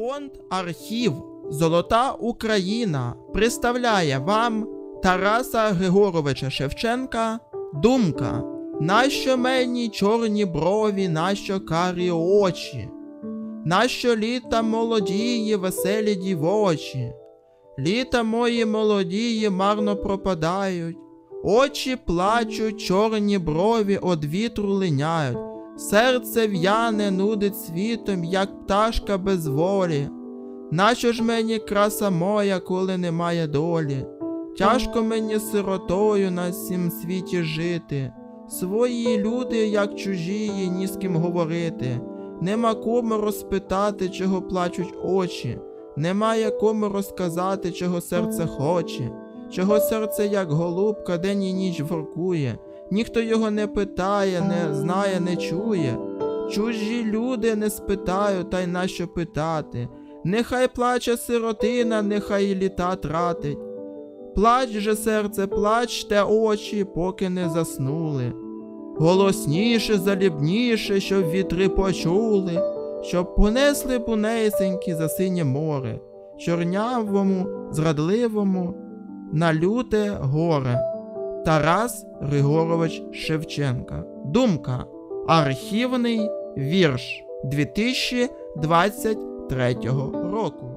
Фонд Архів Золота Україна представляє вам Тараса Григоровича Шевченка Думка. Нащо мені чорні брові, нащо карі очі? Нащо літа молодії, веселі дівочі? Літа мої молодії марно пропадають, очі плачуть, чорні брові од вітру линяють. Серце в'яне нудить світом, як пташка без волі. Нащо ж мені краса моя, коли немає долі? Тяжко мені сиротою на сім світі жити. Свої люди, як чужі, ні з ким говорити. Нема кому розпитати, чого плачуть очі. Немає кому розказати, чого серце хоче, чого серце, як голубка, день і ніч воркує. Ніхто його не питає, не знає, не чує. Чужі люди не спитають, та й нащо питати. Нехай плаче сиротина, нехай літа тратить. Плач же, серце, плачте очі, поки не заснули. Голосніше, залібніше, щоб вітри почули, щоб понесли пунесенькі за синє море, чорнявому, зрадливому, на люте горе. Тарас Григорович Шевченка. Думка. Архівний вірш 2023 року.